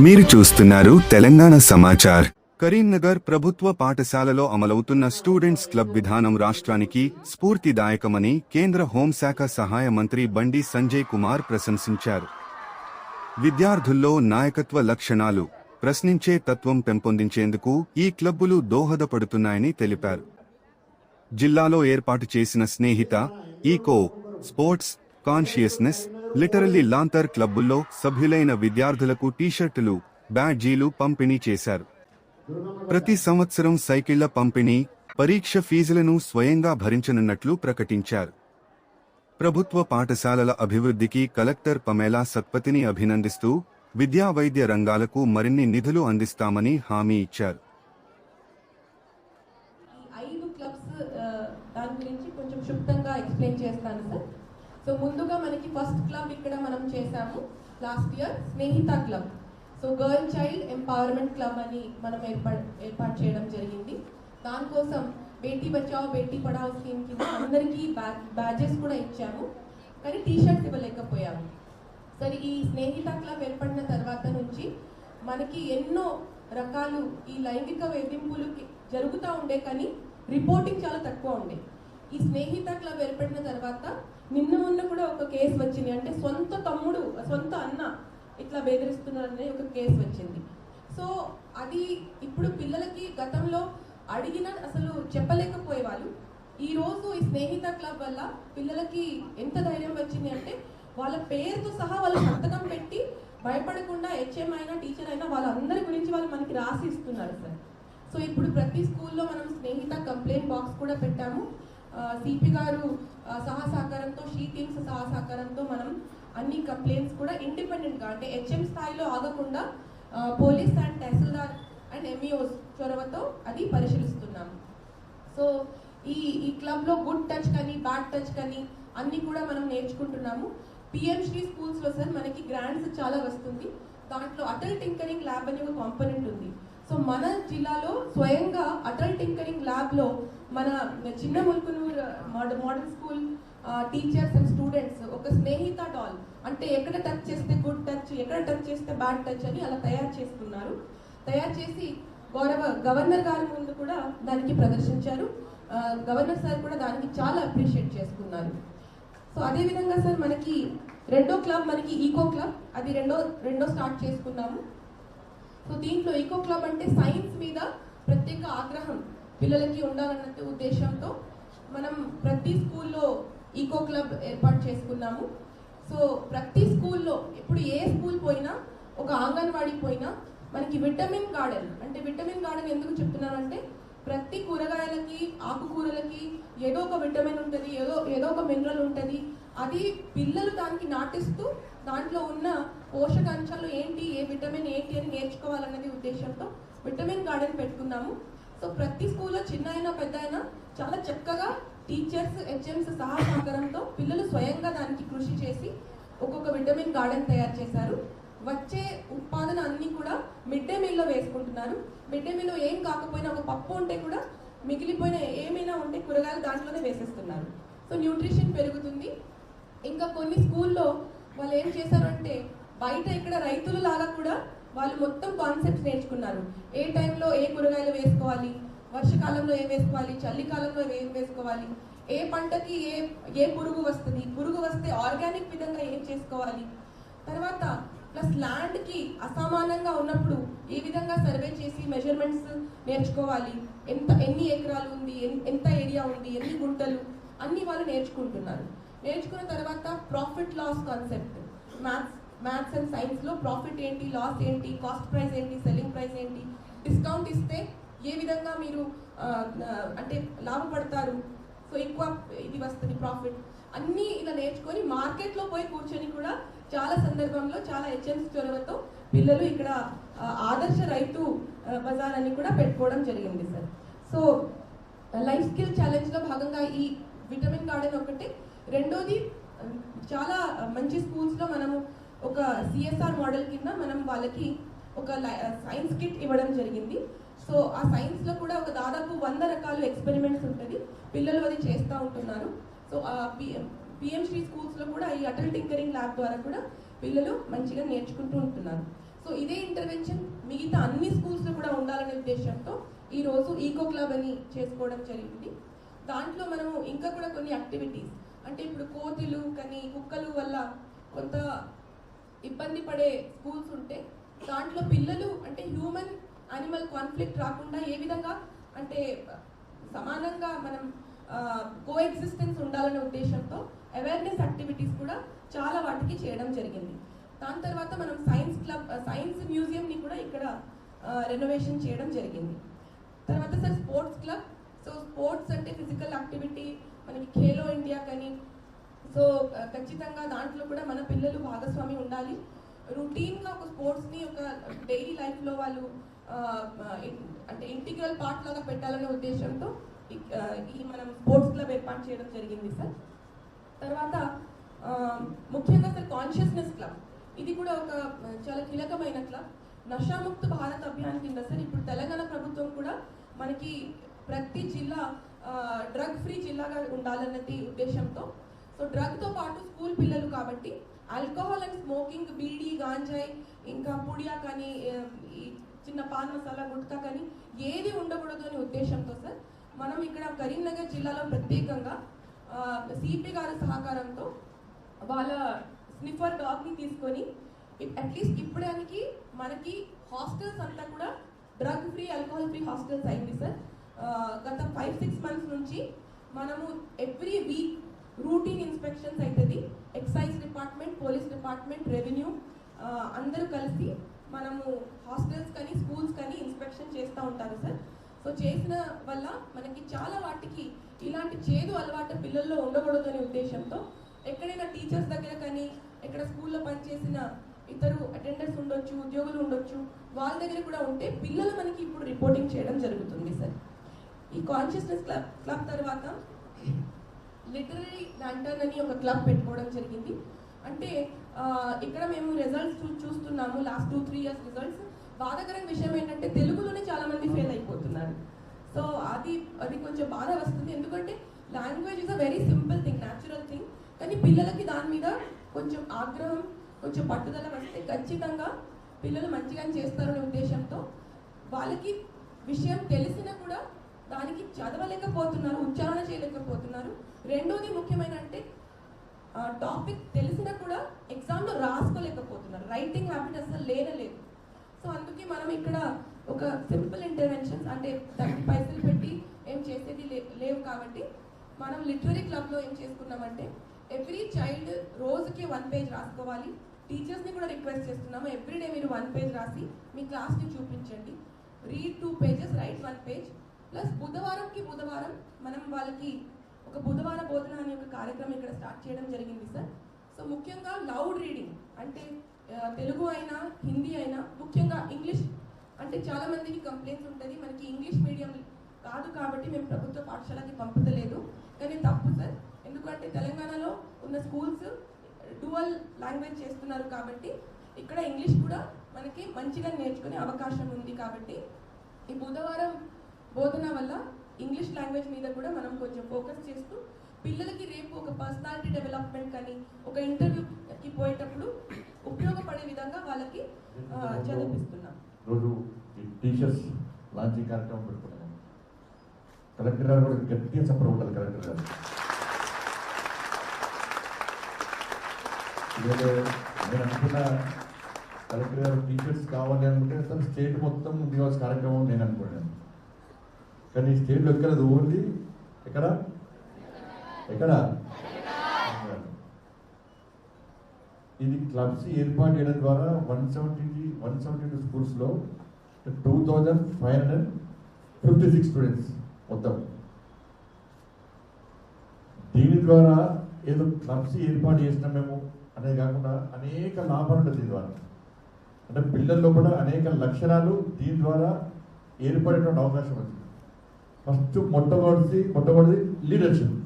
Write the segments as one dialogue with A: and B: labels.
A: మీరు చూస్తున్నారు తెలంగాణ సమాచార్. కరీంనగర్ ప్రభుత్వ పాఠశాలలో అమలవుతున్న స్టూడెంట్స్ క్లబ్ విధానం రాష్ట్రానికి స్ఫూర్తిదాయకమని కేంద్ర హోంశాఖ సహాయ మంత్రి బండి సంజయ్ కుమార్ ప్రశంసించారు. విద్యార్థుల్లో నాయకత్వ లక్షణాలు ప్రశ్నించే తత్వం పెంపొందించేందుకు ఈ క్లబ్బులు దోహదపడుతున్నాయని తెలిపారు. జిల్లాలో ఏర్పాటు చేసిన Snehita eco sports consciousness literary lantern క్లబ్బుల్లో సభ్యులైన విద్యార్థులకు టీషర్టులు బ్యాడ్జీలు పంపిణీ చేశారు. ప్రతి సంవత్సరం సైకిళ్ళ పంపిణీ పరీక్ష ఫీజులను స్వయంగా భరించనున్నట్లు ప్రకటించారు. ప్రభుత్వ పాఠశాలల అభివృద్ధికి కలెక్టర్ పమేలా సత్పతిని అభినందిస్తూ విద్యా వైద్య రంగాలకు మరిన్ని నిధులు అందిస్తామని హామీ ఇచ్చారు.
B: ఐదు క్లబ్స్ దాని గురించి కొంచెం క్షుప్తంగా ఎక్స్ప్లెయిన్ చేస్తాను సార్. సో ముందుగా మనకి ఫస్ట్ క్లబ్ ఇక్కడ మనం చేసాము last year Snehita club so girl child empowerment club అని మనం ఏర్పాటు ఏర్పాటు చేయడం జరిగింది. దానికోసం బేటీ బచావ్ బేటీ పడావ్ స్కీమ్ కింద అందరికీ బ్యాచెస్ కూడా ఇచ్చాము. కానీ టీ షర్ట్స్ ఇవ్వలేకపోయాము. సరే ఈ స్నేహిత క్లబ్ ఏర్పడిన తర్వాత నుంచి మనకి ఎన్నో రకాలు ఈ లైంగిక వేధింపులు జరుగుతూ ఉండే కానీ రిపోర్టింగ్ చాలా తక్కువ ఉండే. ఈ స్నేహిత క్లబ్ ఏర్పడిన తర్వాత నిన్న మొన్న కూడా ఒక కేసు వచ్చింది. అంటే సొంత తమ్ముడు సొంత అన్న ఇట్లా బెదిరిస్తున్నారనే ఒక కేసు వచ్చింది. సో అది ఇప్పుడు పిల్లలకి గతంలో అడిగిన అసలు చెప్పలేకపోయేవాళ్ళు. ఈరోజు ఈ స్నేహిత క్లబ్ వల్ల పిల్లలకి ఎంత ధైర్యం వచ్చింది అంటే వాళ్ళ పేరుతో సహా వాళ్ళ సంతకం పెట్టి భయపడకుండా హెచ్ఎం అయినా టీచర్ అయినా వాళ్ళందరి గురించి వాళ్ళు మనకి రాసి ఇస్తున్నారు సార్. సో ఇప్పుడు ప్రతి స్కూల్లో మనం స్నేహిత కంప్లైంట్ బాక్స్ కూడా పెట్టాము. సిపి గారు సహా సహకారంతో షీ టీమ్స్ సహా సహకారంతో మనం అన్ని కంప్లైంట్స్ కూడా ఇండిపెండెంట్గా అంటే హెచ్ఎం స్థాయిలో ఆగకుండా police and tahsildar and MEOs చొరవతో అది పరిశీలిస్తున్నాము సో ఈ ఈ క్లబ్లో గుడ్ టచ్ కానీ బ్యాడ్ టచ్ కానీ అన్నీ కూడా మనం నేర్చుకుంటున్నాము. పిఎం శ్రీ స్కూల్స్లో సార్ మనకి గ్రాంట్స్ చాలా వస్తుంది. దాంట్లో అటల్ టింకరింగ్ ల్యాబ్ అనే ఒక కాంపోనెంట్ ఉంది. సో మన జిల్లాలో స్వయంగా అటల్ టింకరింగ్ ల్యాబ్లో మన చిన్న Mulukunur model model school teachers and students ఒక స్నేహిత డాల్ అంటే ఎక్కడ టచ్ చేస్తే గుడ్ టచ్ ఎక్కడ టచ్ చేస్తే బ్యాడ్ టచ్ అని అలా తయారు చేసుకున్నారు తయారు చేసి గౌరవ గవర్నర్ గారి ముందు కూడా దానికి ప్రదర్శించారు. Uh, గవర్నర్ సార్ కూడా దానికి చాలా అప్రిషియేట్ చేసుకున్నారు. సో అదే విధంగా సార్ మనకి రెండో క్లబ్ మనకి ఈకో క్లబ్ అది రెండో రెండో స్టార్ట్ చేసుకున్నాము. సో దీంట్లో ఈకో క్లబ్ అంటే సైన్స్ మీద ప్రత్యేక ఆగ్రహం పిల్లలకి ఉండాలన్న ఉద్దేశంతో మనం ప్రతి స్కూల్లో ఈకో క్లబ్ ఏర్పాటు చేసుకున్నాము. సో ప్రతి స్కూల్లో ఇప్పుడు ఏ స్కూల్ పోయినా ఒక అంగన్వాడీ పోయినా మనకి విటమిన్ గార్డెన్ అంటే విటమిన్ గార్డెన్ ఎందుకు చెప్తున్నానంటే ప్రతి కూరగాయలకి ఆకుకూరలకి ఏదో ఒక విటమిన్ ఉంటుంది ఏదో ఏదో ఒక మినరల్ ఉంటుంది. అది పిల్లలు దానికి నాటిస్తూ దాంట్లో ఉన్న పోషకాంశాలు ఏంటి ఏ విటమిన్ ఏంటి అని నేర్చుకోవాలన్నది ఉద్దేశంతో విటమిన్ గార్డెన్ పెట్టుకున్నాము. సో ప్రతి స్కూల్లో చిన్న అయినా పెద్ద అయినా చాలా చక్కగా టీచర్స్ హెచ్ఎంస్ సహా సహకారంతో పిల్లలు స్వయంగా దానికి కృషి చేసి ఒక్కొక్క విటమిన్ గార్డెన్ తయారు చేశారు. వచ్చే ఉత్పాదన అన్ని కూడా మిడ్ డే మీల్లో వేసుకుంటున్నారు. మిడ్ డే మీల్లో ఏం కాకపోయినా ఒక పప్పు ఉంటే కూడా మిగిలిపోయిన ఏమైనా ఉంటే కూరగాయలు దాంట్లోనే వేసేస్తున్నారు. సో న్యూట్రిషన్ పెరుగుతుంది. ఇంకా కొన్ని స్కూల్లో వాళ్ళు ఏం చేశారంటే బయట ఇక్కడ రైతులు లాగా కూడా వాళ్ళు మొత్తం కాన్సెప్ట్స్ నేర్చుకున్నారు. ఏ టైంలో ఏ కూరగాయలు వేసుకోవాలి వర్షకాలంలో ఏం వేసుకోవాలి చలికాలంలో ఏం వేసుకోవాలి ఏ పంటకి ఏ ఏ పురుగు వస్తుంది పురుగు వస్తే ఆర్గానిక్ విధంగా ఏం చేసుకోవాలి. తర్వాత ప్లస్ ల్యాండ్కి అసమానంగా ఉన్నప్పుడు ఏ విధంగా సర్వే చేసి మెజర్మెంట్స్ నేర్చుకోవాలి. ఎంత ఎన్ని ఎకరాలు ఉంది ఎన్- ఎంత ఏరియా ఉంది ఎన్ని గుంటలు అన్ని వాళ్ళు నేర్చుకుంటున్నారు. నేర్చుకున్న తర్వాత profit loss concept maths maths and సైన్స్లో ప్రాఫిట్ ఏంటి లాస్ ఏంటి కాస్ట్ ప్రైస్ ఏంటి సెల్లింగ్ ప్రైస్ ఏంటి? డిస్కౌంట్ ఇస్తే ఏ విధంగా మీరు అంటే లాభపడతారు? సో ఎక్కువ ఇది వస్తుంది ప్రాఫిట్ అన్నీ ఇలా నేర్చుకొని మార్కెట్లో పోయి కూర్చొని కూడా చాలా సందర్భంలో చాలా హెచ్ఎంస్ చొరవతో పిల్లలు ఇక్కడ ఆదర్శ రైతు బజార్ అని కూడా పెట్టుకోవడం జరిగింది సార్ సో లైఫ్ స్కిల్ ఛాలెంజ్లో భాగంగా ఈ విటమిన్ గార్డెన్ ఒకటి రెండోది చాలా మంచి స్కూల్స్లో మనము ఒక సిఎస్ఆర్ మోడల్ కింద మనం వాళ్ళకి ఒక సైన్స్ కిట్ ఇవ్వడం జరిగింది. సో ఆ సైన్స్లో కూడా ఒక దాదాపు వంద రకాల ఎక్స్పెరిమెంట్స్ ఉంటుంది. పిల్లలు అది చేస్తూ ఉంటున్నారు. సో ఆ పిఎం స్కూల్స్లో కూడా ఈ అటల్ టింకరింగ్ ల్యాబ్ ద్వారా కూడా పిల్లలు మంచిగా నేర్చుకుంటూ ఉంటున్నారు. సో ఇదే ఇంటర్వెన్షన్ మిగతా అన్ని స్కూల్స్లో కూడా ఉండాలనే ఉద్దేశంతో ఈరోజు ఈకో క్లబ్ అని చేసుకోవడం జరిగింది. దాంట్లో మనము ఇంకా కూడా కొన్ని యాక్టివిటీస్ అంటే ఇప్పుడు కోతులు కానీ కుక్కలు వల్ల కొంత ఇబ్బంది పడే స్కూల్స్ ఉంటే దాంట్లో పిల్లలు అంటే హ్యూమన్ యానిమల్ కాన్ఫ్లిక్ట్ రాకుండా ఏ విధంగా అంటే సమానంగా మనం కో ఎగ్జిస్టెన్స్ ఉండాలనే ఉద్దేశంతో అవేర్నెస్ యాక్టివిటీస్ కూడా చాలా వాటికి చేయడం జరిగింది. దాని తర్వాత మనం సైన్స్ క్లబ్ సైన్స్ మ్యూజియంని కూడా ఇక్కడ రెనోవేషన్ చేయడం జరిగింది. తర్వాత sir sports club. So sports అంటే ఫిజికల్ యాక్టివిటీ మనకి ఖేలో ఇండియా కానీ సో ఖచ్చితంగా దాంట్లో కూడా మన పిల్లలు భాగస్వామి ఉండాలి. రొటీన్గా ఒక స్పోర్ట్స్ని ఒక డైలీ లైఫ్లో వాళ్ళు అంటే ఇంటిగ్రల్ పార్ట్ లాగా పెట్టాలనే ఉద్దేశంతో ఈ- మనం స్పోర్ట్స్ క్లబ్ ఏర్పాటు చేయడం జరిగింది సార్. తర్వాత ముఖ్యంగా సార్ కాన్షియస్నెస్ క్లబ్. ఇది కూడా ఒక చాలా కీలకమైన క్లబ్. నషాముక్త భారత్ అభియాన్ కింద సార్ ఇప్పుడు తెలంగాణ ప్రభుత్వం కూడా మనకి ప్రతి జిల్లా డ్రగ్ ఫ్రీ జిల్లాగా ఉండాలన్నది ఉద్దేశంతో. సో డ్రగ్తో పాటు స్కూల్ పిల్లలు కాబట్టి ఆల్కహాల్ అండ్ స్మోకింగ్ బీడీ గాంజాయ్ ఇంకా పుడియా కానీ ఈ చిన్న పాన్ మసాలా గుట్కా కానీ ఏది ఉండకూడదు అనే ఉద్దేశంతో సార్ మనం ఇక్కడ కరీంనగర్ జిల్లాలో ప్రత్యేకంగా సిపి గారి సహకారంతో వాళ్ళ స్నిఫర్ డాగ్ని తీసుకొని అట్లీస్ట్ ఇప్పడానికి మనకి హాస్టల్స్ అంతా కూడా drug free alcohol free hostels అయింది సార్. గత ఫైవ్ సిక్స్ మంత్స్ నుంచి మనము ఎవ్రీ వీక్ రూటీన్ ఇన్స్పెక్షన్స్ అవుతుంది excise department police department revenue అందరూ కలిసి మనము హాస్టల్స్ కానీ స్కూల్స్ కానీ ఇన్స్పెక్షన్ చేస్తూ ఉంటారు సార్. సో చేసిన వల్ల మనకి చాలా వాటికి ఇలాంటి చేదు అలవాటు పిల్లల్లో ఉండకూడదు అనే ఉద్దేశంతో ఎక్కడైనా టీచర్స్ దగ్గర కానీ ఎక్కడ స్కూల్లో పనిచేసిన ఇతరు అటెండర్స్ ఉండొచ్చు ఉద్యోగులు ఉండొచ్చు వాళ్ళ దగ్గర కూడా ఉంటే పిల్లలు మనకి ఇప్పుడు రిపోర్టింగ్ చేయడం జరుగుతుంది సార్. ఈ కాన్షియస్నెస్ క్లబ్ క్లబ్ తర్వాత లిటరరీ ల్యాంటర్న్ అని ఒక క్లబ్ పెట్టుకోవడం జరిగింది. అంటే ఇక్కడ మేము రిజల్ట్స్ చూస్తున్నాము last two three years results బాధాకరమైన విషయం ఏంటంటే తెలుగులోనే చాలా మంది ఫెయిల్ అయిపోతున్నారు. సో అది అది కొంచెం బాధ వస్తుంది. ఎందుకంటే language is a very simple thing natural thing కానీ పిల్లలకి దాని మీద కొంచెం ఆగ్రహం కొంచెం పట్టుదల వస్తే ఖచ్చితంగా పిల్లలు మంచిగా చేస్తారనే ఉద్దేశంతో వాళ్ళకి విషయం తెలిసినా కూడా దానికి చదవలేకపోతున్నారు ఉచ్చారణ చేయలేకపోతున్నారు. రెండోది ముఖ్యమైన అంటే టాపిక్ తెలిసినా కూడా ఎగ్జామ్లో రాసుకోలేకపోతున్నారు. రైటింగ్ హ్యాబిట్ అసలు లేనలేదు. సో అందుకే మనం ఇక్కడ ఒక సింపుల్ ఇంటర్వెన్షన్స్ అంటే దానికి పైసలు పెట్టి ఏం చేసేది లేవు కాబట్టి మనం లిటరీ క్లబ్లో ఏం చేసుకున్నామంటే ఎవ్రీ చైల్డ్ రోజుకి వన్ పేజ్ రాసుకోవాలి. టీచర్స్ని కూడా రిక్వెస్ట్ చేస్తున్నాము. ఎవ్రీడే మీరు వన్ పేజ్ రాసి మీ క్లాస్ని చూపించండి. Read two pages write one page plus బుధవారంకి బుధవారం మనం వాళ్ళకి ఒక బుధవార బోధన అనే ఒక కార్యక్రమం ఇక్కడ స్టార్ట్ చేయడం జరిగింది సార్. సో ముఖ్యంగా లౌడ్ రీడింగ్ అంటే తెలుగు అయినా హిందీ అయినా ముఖ్యంగా ఇంగ్లీష్ అంటే చాలా మందికి కంప్లైంట్స్ ఉంటుంది. మనకి ఇంగ్లీష్ మీడియం కాదు కాబట్టి మేము ప్రభుత్వ పాఠశాలకి పంపుతలేదు. కానీ తప్పు సార్. ఎందుకంటే తెలంగాణలో ఉన్న స్కూల్స్ డువల్ లాంగ్వేజ్ చేస్తున్నారు కాబట్టి ఇక్కడ ఇంగ్లీష్ కూడా మనకి మంచిగా నేర్చుకునే అవకాశం ఉంది కాబట్టి ఈ బుధవారం బోధన వల్ల ఇంగ్లీష్ లాంగ్వేజ్ మీద కూడా మనం కొంచెం ఫోకస్ చేస్తూ పిల్లలకి రేపు ఒక పర్సనాలిటీ డెవలప్మెంట్ కానీ ఒక ఇంటర్వ్యూకి పోయేటప్పుడు ఉపయోగపడే విధంగా వాళ్ళకి చదివిస్తున్నాం
C: రోజు లాంచింగ్ కార్యక్రమం కలెక్టర్ గారు కూడా గట్టిగా చెప్పడం ఉండాలి కలెక్టర్ గారు. నేను అనుకున్న కలెక్టర్ గారు టీషర్ట్స్ కావాలి అనుకుంటే అసలు స్టేట్ మొత్తం నియోజక కార్యక్రమం నేను అనుకున్నాను కానీ స్టేట్లో ఎక్కడ ఓన్లీ ఎక్కడ? ఎక్కడ? ఇది క్లబ్స్ ఏర్పాటు చేయడం ద్వారా one seventy one seventy two స్కూల్స్లో two thousand five hundred fifty six students మొత్తం. దీని ద్వారా ఏదో క్లబ్స్ ఏర్పాటు చేసినాం మేము అనేది కాకుండా అనేక లాభాలు ఉంటుంది దీని ద్వారా. అంటే పిల్లల్లో కూడా అనేక లక్షణాలు దీని ద్వారా ఏర్పడేటువంటి అవకాశం వచ్చింది. ఫస్ట్ మొట్టమొదటి మొట్టమొదటి లీడర్షిప్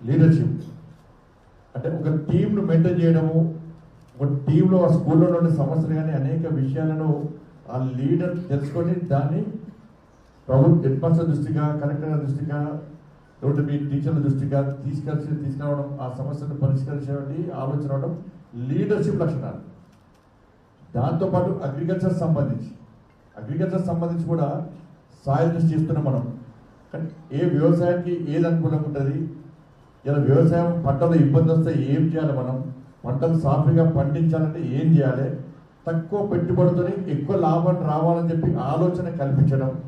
C: లీడర్షిప్ అంటే ఒక టీంను మెయింటైన్ చేయడము ఒక టీంలో ఆ స్కూల్లో ఉండే సమస్యలు కానీ అనేక విషయాలను ఆ లీడర్ తెలుసుకొని దాన్ని ప్రభుత్వ హెడ్ మాస్టర్ దృష్టిగా కలెక్టర్ దృష్టిగా లేకపోతే మీ టీచర్ల దృష్టిగా తీసుకెళ్ళి తీసుకురావడం ఆ సమస్యను పరిష్కరించేటువంటి ఆలోచన అవడం లీడర్షిప్ లక్షణాలు. దాంతోపాటు అగ్రికల్చర్ సంబంధించి. అగ్రికల్చర్ సంబంధించి కూడా సాయిల్ చేస్తున్నాం మనం. కానీ ఏ వ్యవసాయానికి ఏది అనుకూలంగా ఉంటుంది? ఇలా వ్యవసాయం పంటలో ఇబ్బంది వస్తే ఏం చేయాలి మనం? పంటలు సాఫీగా పండించాలంటే ఏం చేయాలి? తక్కువ పెట్టుబడితోని ఎక్కువ లాభం రావాలని చెప్పి ఆలోచన కల్పించడం.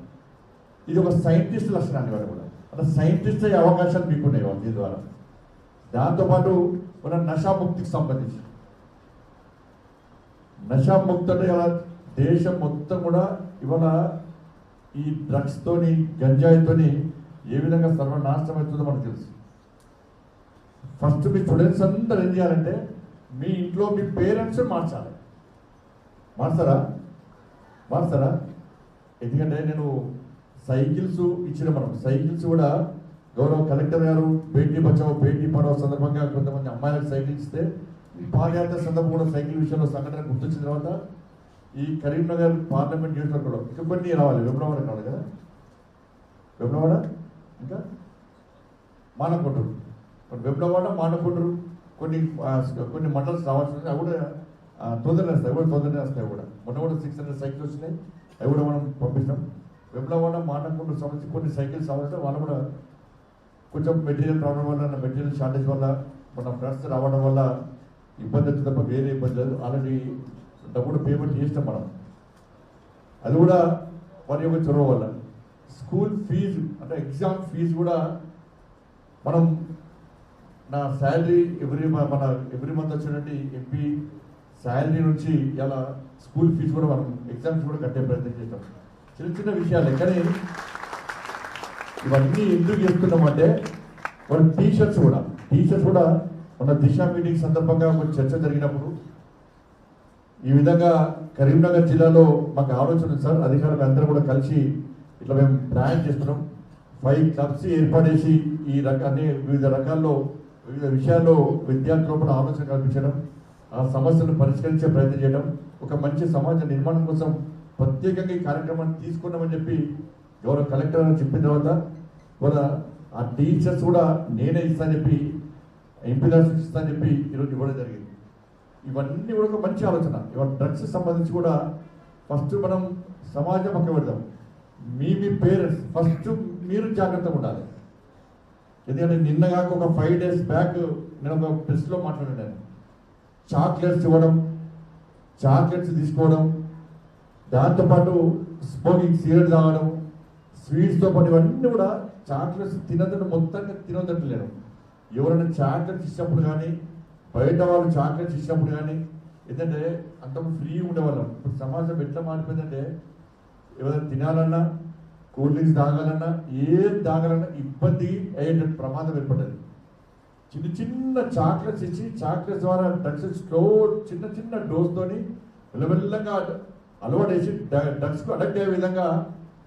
C: ఇది ఒక సైంటిస్ట్ లక్షణాన్ని వాడు కూడా. అంటే సైంటిస్ట్ అయ్యే అవకాశాలు మీకు ఉన్నాయి వాళ్ళు దీని ద్వారా. దాంతోపాటు మన నషాముక్తికి సంబంధించి. నషాముక్తి అంటే ఇలా దేశం మొత్తం కూడా ఇవాళ ఈ డ్రగ్స్తోని గంజాయితోని ఏ విధంగా సర్వనాశనం అవుతుందో మనకు తెలుసు. ఫస్ట్ మీ స్టూడెంట్స్ అందరూ ఏం చేయాలంటే మీ ఇంట్లో మీ పేరెంట్స్ మార్చాలి. మార్చారా? మార్చారా? ఎందుకంటే నేను సైకిల్స్ ఇచ్చిన మనం సైకిల్స్ కూడా గౌరవ కలెక్టర్ గారు బేటీ బచావో బేటీ పడావో సందర్భంగా కొంతమంది అమ్మాయిలకు సైకిల్ ఇస్తే పాదయాత్ర సందర్భం కూడా సైకిల్ విషయంలో సంఘటన గుర్తొచ్చిన తర్వాత ఈ కరీంనగర్ పార్లమెంట్ నియోజకవర్గంలో ఇంకా కొన్ని రావాలి. వెబ్రవాడ కాదు కదా? వెబ్రవాడ ఇంకా? మానకొండూరు. కొన్ని వెబ్లవాడ మానకొండూరు కొన్ని కొన్ని మండల్స్ రావాల్సి అవి కూడా తొందరనే తొందరగా వస్తాయి అవి కూడా తొందరనే వస్తాయి అవి కూడా. మొన్న కూడా సిక్స్ హండ్రెడ్ సైకిల్స్ వచ్చినాయి. అవి కూడా మనం పంపిస్తాం. వెబ్లవాడ మానకొండూరు సంబంధించి కొన్ని సైకిల్స్ రావాల్సి వాళ్ళు కూడా కొంచెం మెటీరియల్ రావడం వల్ల మెటీరియల్ షార్టేజ్ వల్ల మన ఫ్రెండ్స్ రావడం వల్ల ఇబ్బంది వచ్చింది తప్ప వేరే ఇబ్బంది లేదు. ఆల్రెడీ డబ్బులు పేమెంట్ చేసినాం మనం. అది కూడా మన యొక్క చొరవ వల్ల. స్కూల్ ఫీజు అంటే ఎగ్జామ్ ఫీజు కూడా మనం నా శాలరీ ఎవ్రీ మన ఎవ్రీ మంత్ వచ్చినటువంటి ఎంపీ శాలరీ నుంచి ఇలా స్కూల్ ఫీజు కూడా మనం ఎగ్జామ్స్ కూడా కట్టే ప్రయత్నం చేస్తాం. చిన్న చిన్న విషయాలే కానీ ఇవన్నీ ఎందుకు చేస్తున్నామంటే మన టీచర్స్ కూడా టీచర్స్ కూడా మన దిశ మీటింగ్ సందర్భంగా ఒక చర్చ జరిగినప్పుడు ఈ విధంగా కరీంనగర్ జిల్లాలో మాకు ఆలోచన ఉంది సార్. అధికారులు అందరూ కూడా కలిసి ఇట్లా మేము ప్లాన్ చేస్తున్నాం. ఫైవ్ క్లబ్స్ ఏర్పడేసి ఈ రకాన్ని వివిధ రకాల్లో వివిధ విషయాల్లో విద్యార్థులు కూడా ఆలోచన కల్పించడం ఆ సమస్యను పరిష్కరించే ప్రయత్నం చేయడం ఒక మంచి సమాజ నిర్మాణం కోసం ప్రత్యేకంగా ఈ కార్యక్రమాన్ని తీసుకున్నామని చెప్పి గౌరవ కలెక్టర్ అని చెప్పిన తర్వాత కూడా ఆ టీచర్స్ కూడా నేనే ఇస్తానని చెప్పి ఎంపీ దాస్ ఇస్తానని చెప్పి ఈరోజు ఇవ్వడం జరిగింది. ఇవన్నీ కూడా ఒక మంచి ఆలోచన. ఇవాళ డ్రగ్స్ సంబంధించి కూడా ఫస్ట్ మనం సమాజం పక్క పెడదాం. మీ మీ పేరెంట్స్ ఫస్ట్ మీరు జాగ్రత్తగా ఉండాలి. ఎందుకంటే నిన్నగాక ఒక ఫైవ్ డేస్ బ్యాక్ నేను ఒక ప్రెస్లో మాట్లాడాను. చాక్లెట్స్ ఇవ్వడం చాక్లెట్స్ తీసుకోవడం దాంతోపాటు స్మోకింగ్ సిగరెట్ తాగడం స్వీట్స్తో పాటు ఇవన్నీ కూడా చాక్లెట్స్ తినదని మొత్తంగా తినొద్దట్లేరు. ఎవరైనా చాక్లెట్స్ ఇచ్చినప్పుడు కానీ బయట వాళ్ళు చాక్లెట్స్ ఇచ్చినప్పుడు కానీ ఏంటంటే అంత ఫ్రీ ఉండేవాళ్ళం. ఇప్పుడు సమాజం ఎట్లా మారిపోయిందంటే ఎవరైనా తినాలన్నా కూల్ డ్రింక్స్ తాగాలన్నా ఏం తాగాలన్నా ఇబ్బంది అయ్యేటట్టు ప్రమాదం ఏర్పడ్డది. చిన్న చిన్న చాక్లెట్స్ ఇచ్చి చాక్లెట్స్ ద్వారా డ్రగ్స్ స్లో చిన్న చిన్న డోస్తోని మెల్లమెల్లగా అలవాటు వేసి డ్రగ్స్కు అడక్ట్ అయ్యే విధంగా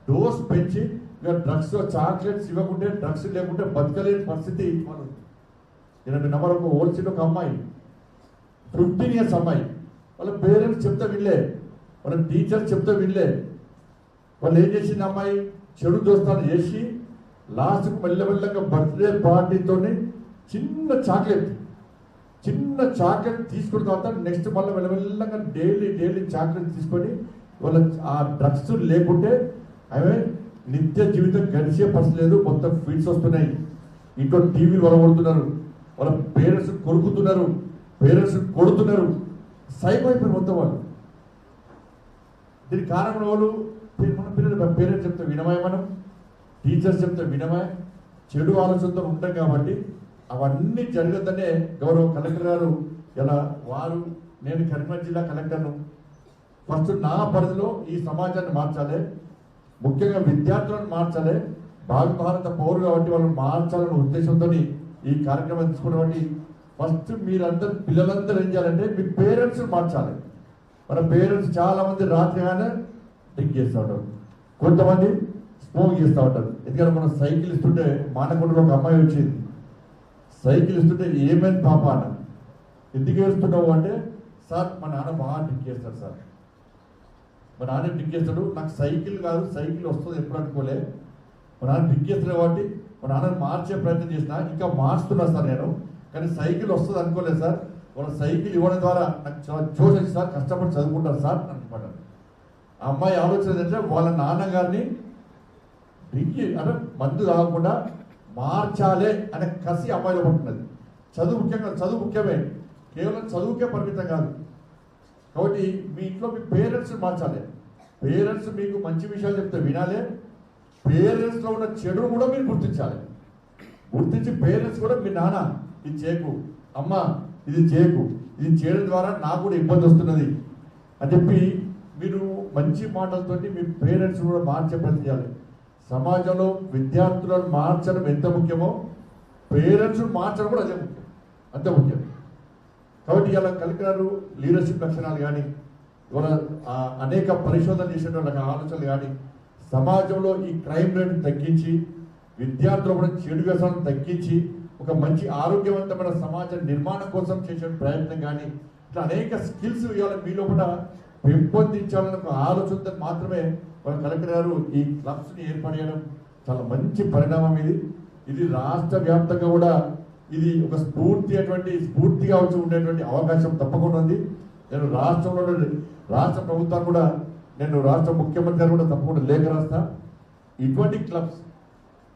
C: డోస్ పెంచి ఇక డ్రగ్స్ చాక్లెట్స్ ఇవ్వకుంటే డ్రగ్స్ లేకుంటే బతకలేని పరిస్థితి మనం ఇలాంటి నెంబర్ ఒక హోల్సేల్ ఒక అమ్మాయి. ఫిఫ్టీన్ ఇయర్స్ అమ్మాయి. వాళ్ళ పేరెంట్స్ చెప్తే వినలే. వాళ్ళ టీచర్స్ చెప్తే వినలే. వాళ్ళు ఏం చేసింది అమ్మాయి? చెడు దోస్తాను చేసి లాస్ట్కి మెల్లమెల్లగా బర్త్డే పార్టీతోని చిన్న చాక్లెట్ చిన్న చాక్లెట్ తీసుకున్న తర్వాత నెక్స్ట్ మళ్ళీ మెల్లమెల్లగా డైలీ డైలీ చాక్లెట్ తీసుకొని వాళ్ళ ఆ డ్రగ్స్ లేకుంటే ఆమె నిత్య జీవితం గడిచే పరిస్థితి లేదు. మొత్తం ఫీడ్స్ వస్తున్నాయి. ఇంట్లో టీవీలు వలగొడుతున్నారు. వాళ్ళ పేరెంట్స్ కొడుకుతున్నారు పేరెంట్స్ కొడుతున్నారు. సైకో అయిపోయి మొత్తం వాళ్ళు. దీనికి కారణం వాళ్ళు మన పిల్లలు పేరెంట్స్ చెప్తే వినమే మనం. టీచర్స్ చెప్తే వినమే చెడు ఆలోచనతో ఉంటాం కాబట్టి అవన్నీ జరగద్దనే గౌరవ కలెక్టర్ గారు ఇలా వారు నేను కరీంనగర్ జిల్లా కలెక్టర్ను. ఫస్ట్ నా పరిధిలో ఈ సమాజాన్ని మార్చాలి. ముఖ్యంగా విద్యార్థులను మార్చాలి. భావి భారత పౌరు కాబట్టి వాళ్ళని మార్చాలనే ఉద్దేశంతో ఈ కార్యక్రమం తీసుకున్నటువంటి ఫస్ట్ మీరందరూ పిల్లలందరూ ఏం చేయాలంటే మీ పేరెంట్స్ మార్చాలి. మన పేరెంట్స్ చాలా మంది రాత్రిగానే డ్రింక్ చేస్తూ ఉంటారు. కొంతమంది స్మోక్ చేస్తూ ఉంటారు. ఎందుకంటే మనం సైకిల్ ఇస్తుంటే మానకుండలో ఒక అమ్మాయి వచ్చింది. సైకిల్ ఇస్తుంటే ఏమైంది పాప అన్న ఎందుకు ఏడుస్తున్నావు అంటే సార్ మా నాన్న బాగా డ్రింక్ చేస్తాడు సార్. మా నాన్న డ్రింక్ చేస్తాడు. నాకు సైకిల్ కాదు సైకిల్ వస్తుంది ఎప్పుడు అనుకోలే. మా నాన్న డ్రింక్ చేస్తున్నాడు కాబట్టి మా నాన్న మార్చే ప్రయత్నం చేసిన ఇంకా మార్చుతున్నా సార్ నేను. కానీ సైకిల్ వస్తుంది అనుకోలేదు సార్. వాళ్ళ సైకిల్ ఇవ్వడం ద్వారా నాకు చాలా జోష్ వచ్చి సార్. కష్టపడి చదువుకుంటారు సార్ అని అనమాట ఆ అమ్మాయి ఆలోచన ఏంటంటే వాళ్ళ నాన్నగారిని డ్రింక్ అంటే మందు కాకుండా మార్చాలే అనే కసి అమ్మాయిలో పడుతున్నది. చదువు ముఖ్యంగా చదువు ముఖ్యమే. కేవలం చదువుకే పరిమితం కాదు. కాబట్టి మీ ఇంట్లో మీ పేరెంట్స్ మార్చాలి. పేరెంట్స్ మీకు మంచి విషయాలు చెప్తే వినాలి. పేరెంట్స్లో ఉన్న చెడును కూడా మీరు గుర్తించాలి. గుర్తించి పేరెంట్స్ కూడా మీ నాన్న ఇది చేయకు అమ్మ ఇది చేయకు ఇది చేయడం ద్వారా నాకు కూడా ఇబ్బంది వస్తున్నది. అని చెప్పి మీరు మంచి మాటలతో మీ పేరెంట్స్ కూడా మార్చే ప్రయత్నం చేయాలి. సమాజంలో విద్యార్థులను మార్చడం ఎంత ముఖ్యమో పేరెంట్స్ మార్చడం కూడా అదే ముఖ్యం. అంతే ముఖ్యం. కాబట్టి ఇలా కలిగినారు లీడర్షిప్ లక్షణాలు కానీ ఇవాళ అనేక పరిశోధన చేసేటువంటి ఆలోచనలు కానీ సమాజంలో ఈ క్రైమ్ రేట్ తగ్గించి విద్యార్థులు కూడా చెడు వ్యసనం తగ్గించి ఒక మంచి ఆరోగ్యవంతమైన సమాజ నిర్మాణం కోసం చేసే ప్రయత్నం కానీ ఇట్లా అనేక స్కిల్స్ ఇవాళ మీలో కూడా పెంపొందించాలన్న ఒక ఆలోచనతో మాత్రమే మన కలెక్టర్ గారు ఈ క్లబ్స్ని ఏర్పాటు చేయడం చాలా మంచి పరిణామం ఇది. ఇది రాష్ట్ర వ్యాప్తంగా కూడా ఇది ఒక స్ఫూర్తి అటువంటి స్ఫూర్తిగా వచ్చి ఉండేటువంటి అవకాశం తప్పకుండా ఉంది. నేను రాష్ట్రంలో రాష్ట్ర ప్రభుత్వాలు కూడా నేను రాష్ట్ర ముఖ్యమంత్రి కూడా తప్పకుండా లేఖ రాస్తా. ఇటువంటి క్లబ్స్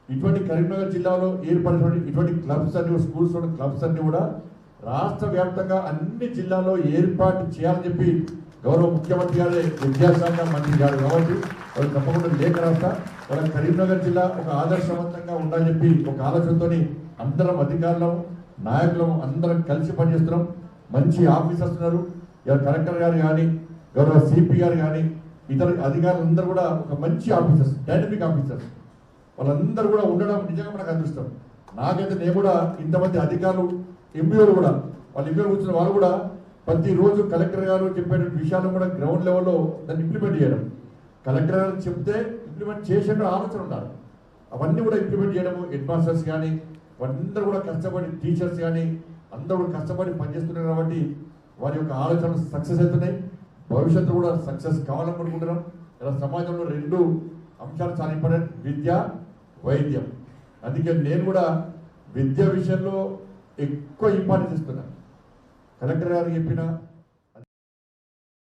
C: ఇటువంటి కరీంనగర్ జిల్లాలో ఏర్పడినటువంటి ఇటువంటి క్లబ్స్ అన్ని స్కూల్స్ ఉన్న క్లబ్స్ అన్ని కూడా రాష్ట్ర వ్యాప్తంగా అన్ని జిల్లాల్లో ఏర్పాటు చేయాలని చెప్పి గౌరవ ముఖ్యమంత్రి గారే విద్యాశాఖ మంత్రి గారు కాబట్టి వాళ్ళు తప్పకుండా లేఖ రాస్తా. వాళ్ళ కరీంనగర్ జిల్లా ఒక ఆదర్శవంతంగా ఉండాలని చెప్పి ఒక ఆలోచనతోని అందరం అధికారులం నాయకులం అందరం కలిసి పనిచేస్తున్నాం. మంచి ఆఫీసర్స్ ఉన్నారు. ఇలా కలెక్టర్ గారు కానీ గౌరవ సిపి గారు కానీ ఇతర అధికారులు అందరూ కూడా ఒక మంచి ఆఫీసర్స్ డైనమిక్ ఆఫీసర్స్. వాళ్ళందరూ కూడా ఉండడం నిజంగా మనకు అదృష్టం. నాకైతే నేను కూడా ఇంతమంది అధికారులు ఎంపీఓలు కూడా వాళ్ళు ఎంపీఓలు కూర్చున్న వాళ్ళు కూడా ప్రతిరోజు కలెక్టర్ గారు చెప్పే విషయాలను కూడా గ్రౌండ్ లెవెల్లో దాన్ని ఇంప్లిమెంట్ చేయడం. కలెక్టర్ గారు చెప్తే ఇంప్లిమెంట్ చేసే ఆలోచన ఉండాలి. అవన్నీ కూడా ఇంప్లిమెంట్ చేయడము హెడ్ మాస్టర్స్ కానీ వాళ్ళందరూ కూడా కష్టపడి టీచర్స్ కానీ అందరూ కూడా కష్టపడి పనిచేస్తున్నారు కాబట్టి వారి యొక్క ఆలోచనలు సక్సెస్ అవుతున్నాయి. భవిష్యత్తు కూడా సక్సెస్ కావాలనుకుంటున్నాం ఇలా సమాజంలో రెండు అంశాలు చాలా ఇంపార్టెంట్. విద్య వైద్యం. అందుకే నేను కూడా విద్య విషయంలో ఎక్కువ ఇంపార్టెన్స్ ఇస్తున్నాను కలెక్టర్ గారు చెప్పిన